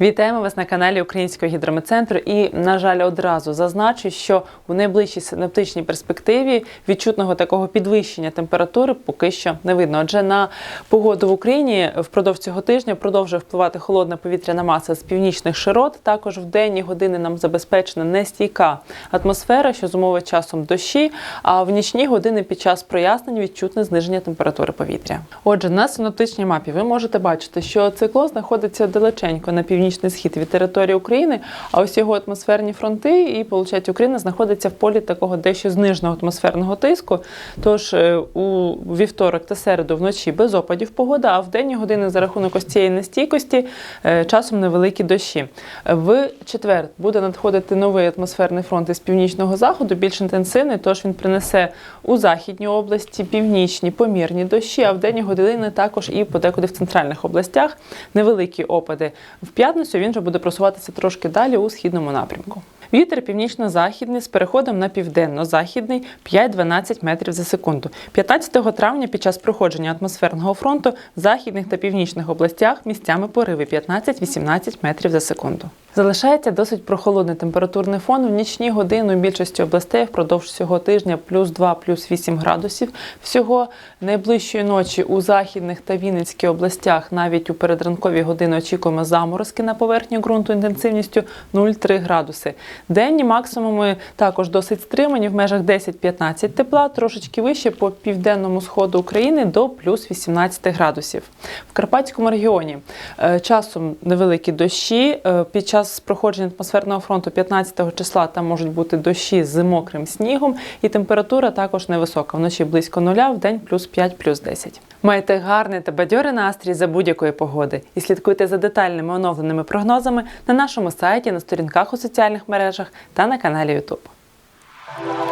Вітаємо вас на каналі Українського гідрометцентру. І, на жаль, одразу зазначу, що у найближчій синоптичній перспективі відчутного такого підвищення температури поки що не видно. Отже, на погоду в Україні впродовж цього тижня продовжує впливати холодна повітряна маса з північних широт. Також в денні години нам забезпечена нестійка атмосфера, що зумовить часом дощі. А в нічні години під час прояснень відчутне зниження температури повітря. Отже, на синоптичній мапі ви можете бачити, що циклон знаходиться далеченько на північний схід від території України, а ось його атмосферні фронти і, виходить, Україна знаходиться в полі такого дещо зниженого атмосферного тиску. Тож е, у вівторок та середу вночі без опадів погода, а в денні години за рахунок ось цієї нестійкості е, часом невеликі дощі. В четвер буде надходити новий атмосферний фронт із північного заходу, більш інтенсивний, тож він принесе у західній області північні помірні дощі, а в денні години також і подекуди в центральних областях невеликі опади. В п'ятницю він вже буде просуватися трошки далі у східному напрямку. Вітер північно-західний з переходом на південно-західний 5-12 метрів за секунду. 15 травня під час проходження атмосферного фронту в західних та північних областях місцями пориви 15-18 метрів за секунду. Залишається досить прохолодний температурний фон. В нічні години у більшості областей впродовж цього тижня плюс 2, плюс 8 градусів. Всього найближчої ночі у західних та Вінницькій областях навіть у передранкові години очікуємо заморозки на поверхні ґрунту інтенсивністю 0,3 градуси. Денні максимуми також досить стримані в межах 10-15 тепла, трошечки вище по південному сходу України до плюс 18 градусів. В Карпатському регіоні е, часом невеликі дощі. Е, Під час проходження атмосферного фронту 15 числа там можуть бути дощі з мокрим снігом, і температура також невисока. Вночі близько нуля, в день плюс 5, плюс 10. Майте гарний та бадьорий настрій за будь-якої погоди і слідкуйте за детальними оновленими прогнозами на нашому сайті, на сторінках у соціальних мережах та на каналі YouTube.